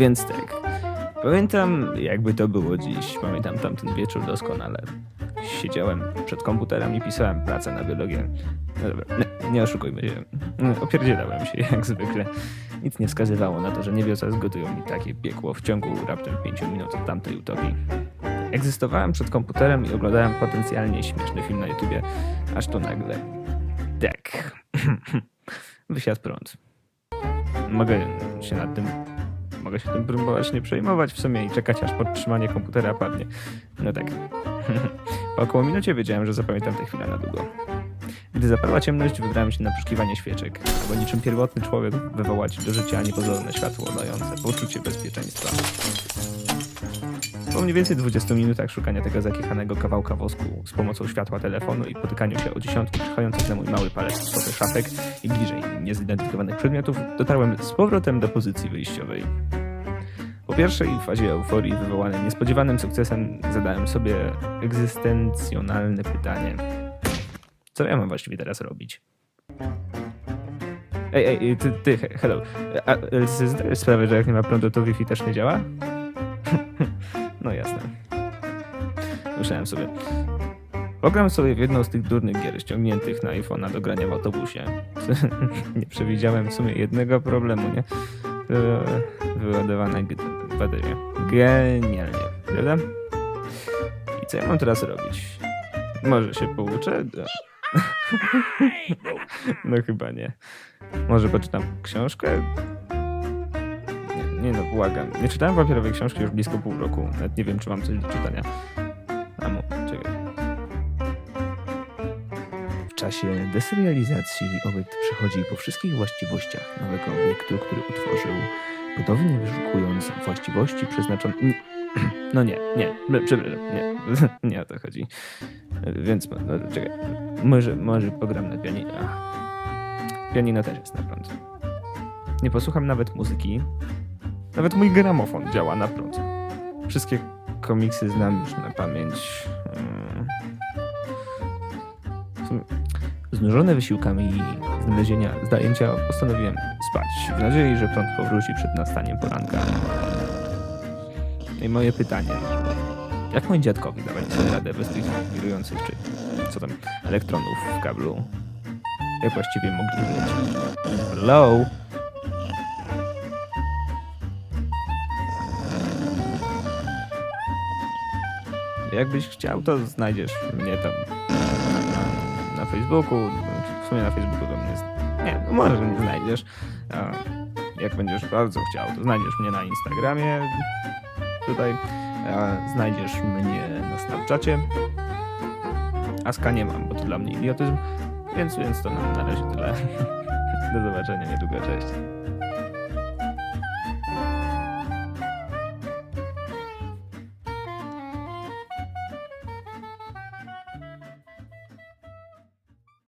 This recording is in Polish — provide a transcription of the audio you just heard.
Więc tak. Pamiętam, jakby to było dziś. Pamiętam tamten wieczór doskonale. Siedziałem przed komputerem i pisałem pracę na biologię. No dobra, nie, nie oszukujmy się. Opierdzielałem się, jak zwykle. Nic nie wskazywało na to, że niebiosa zgotują mi takie piekło w ciągu raptem 5 minut od tamtej utopii. Egzystowałem przed komputerem i oglądałem potencjalnie śmieszny film na YouTubie, aż to nagle. Tak. Wysiadł prąd. Mogę się nad tym. Mogę się tym próbować nie przejmować w sumie i czekać aż podtrzymanie komputera padnie. No tak. Po około minucie wiedziałem, że zapamiętam tę chwilę na długo. Gdy zaparła ciemność, wybrałem się na poszukiwanie świeczek, aby niczym pierwotny człowiek wywołać do życia niepozorne światło dające poczucie bezpieczeństwa. Po mniej więcej 20 minutach szukania tego zakiechanego kawałka wosku z pomocą światła telefonu i potykaniu się o dziesiątki przychodzących na mój mały palec stopy szafek i bliżej niezidentyfikowanych przedmiotów, dotarłem z powrotem do pozycji wyjściowej. Po pierwszej fazie euforii wywołanej niespodziewanym sukcesem zadałem sobie egzystencjonalne pytanie. Co ja mam właściwie teraz robić? Ej, ej, ty, ty he- hello. A, e, zdajesz sprawę, że jak nie ma prądu, to Wi-Fi też nie działa? no jasne. Myślałem sobie. Pogram sobie w jedną z tych durnych gier ściągniętych na iPhone'a do grania w autobusie. nie przewidziałem w sumie jednego problemu, nie? Eee, Wyładowana g- bateria. Genialnie, prawda? I co ja mam teraz robić? Może się pouczę? No chyba nie. Może poczytam książkę? Nie, no, błagam. Nie czytałem papierowej książki już blisko pół roku. Nawet nie wiem, czy mam coś do czytania. A mu, czekaj. W czasie deserializacji obiekt przechodzi po wszystkich właściwościach nowego obiektu, który utworzył, podobnie wyszukując właściwości przeznaczone... No nie, nie, przepraszam, nie, nie o to chodzi. Więc, no, czekaj, może, może pogram na pianino. Pianino też jest na prąd. Nie posłucham nawet muzyki. Nawet mój gramofon działa na prąd. Wszystkie komiksy znam już na pamięć. Znużony wysiłkami znalezienia zdjęcia postanowiłem spać, w nadziei, że prąd powróci przed nastaniem poranka. No I moje pytanie. Jak moi dziadkowie dawali sobie radę bez tych wirujących, czy co tam, elektronów w kablu? Jak właściwie mogli żyć? Hello? Jakbyś chciał, to znajdziesz mnie tam Facebooku. W sumie na Facebooku to mnie... Nie, no może nie znajdziesz. Jak będziesz bardzo chciał, to znajdziesz mnie na Instagramie. Tutaj znajdziesz mnie na Snapchacie. Aska nie mam, bo to dla mnie idiotyzm. Więc, więc to na, na razie tyle. Do zobaczenia niedługo, cześć.